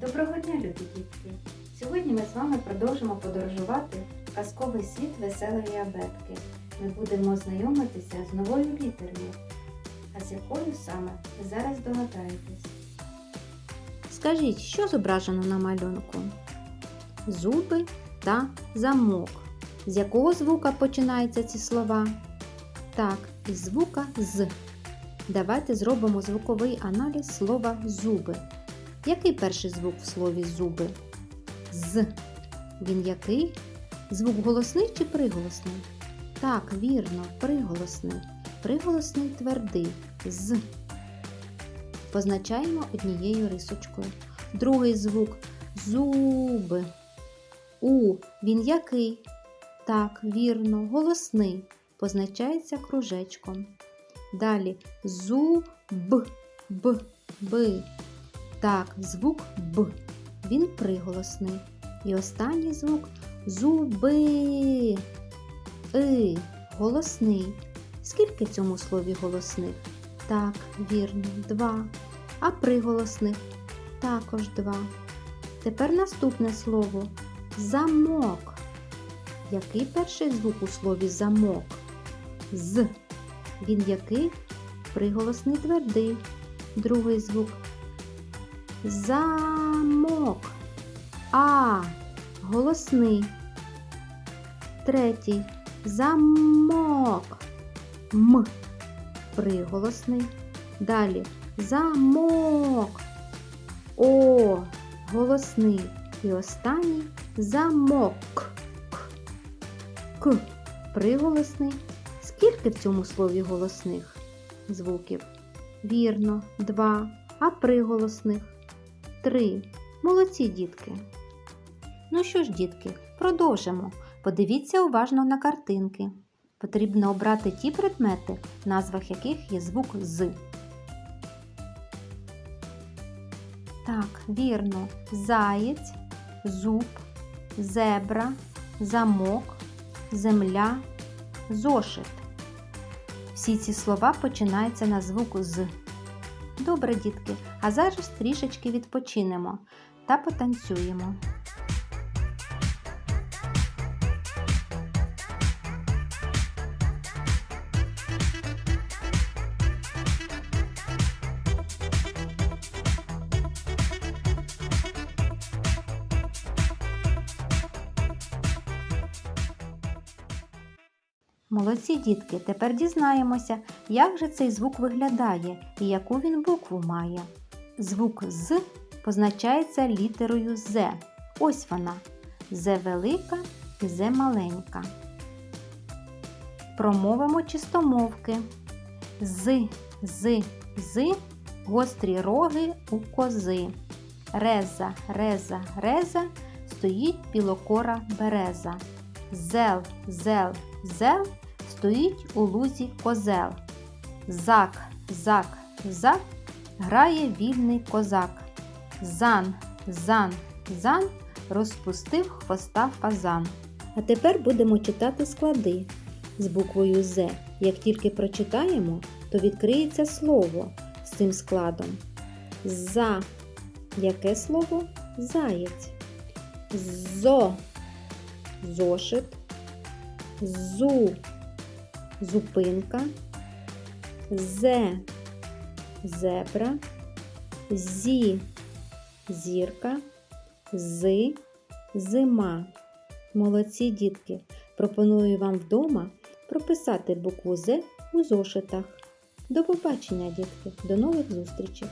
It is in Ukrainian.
Доброго дня, любі дітки! Сьогодні ми з вами продовжимо подорожувати в казковий світ веселої абетки. Ми будемо знайомитися з новою літерою. А з якою саме ви зараз догадаєтесь. Скажіть, що зображено на малюнку? Зуби та замок. З якого звука починаються ці слова? Так, із звука з. Давайте зробимо звуковий аналіз слова зуби. Який перший звук в слові зуби? З. Він який? Звук голосний чи приголосний? Так, вірно, приголосний. Приголосний твердий з. Позначаємо однією рисочкою. Другий звук зуби. У. Він який? Так, вірно, голосний. Позначається кружечком. Далі зуб, б, б. Так, звук Б. Він приголосний. І останній звук зуби. И. Голосний. Скільки в цьому слові голосних? Так, вірно, два. А приголосних також два. Тепер наступне слово замок. Який перший звук у слові замок? З. Він який? Приголосний твердий. Другий звук. Замок. А. Голосний. Третій. Замок. М. Приголосний. Далі замок. О. Голосний. І останній замок. К. Приголосний. Скільки в цьому слові голосних звуків? Вірно, два. А приголосних? Три. Молодці дітки. Ну що ж, дітки, продовжимо. Подивіться уважно на картинки. Потрібно обрати ті предмети, в назвах яких є звук з. Так, вірно. Заєць, зуб, зебра, замок, земля, зошит. Всі ці слова починаються на звук з. Добре, дітки, а зараз трішечки відпочинемо та потанцюємо. Молодці дітки, тепер дізнаємося, як же цей звук виглядає і яку він букву має. Звук з позначається літерою З. Ось вона. З велика і З маленька. Промовимо чистомовки. З, з, з, гострі роги у кози. Реза, реза, реза, стоїть білокора береза. Зел, зел, зел, стоїть у лузі козел. Зак, зак, зак, грає вільний козак. Зан, зан, зан, розпустив хвоста фазан. А тепер будемо читати склади з буквою З. Як тільки прочитаємо, то відкриється слово з цим складом. За. Яке слово? Заєць. Зо. Зошит. Зу. Зупинка. Зе. Зебра. Зі. Зірка. Зи. Зима. Молодці дітки. Пропоную вам вдома прописати букву З у зошитах. До побачення, дітки! До нових зустрічей!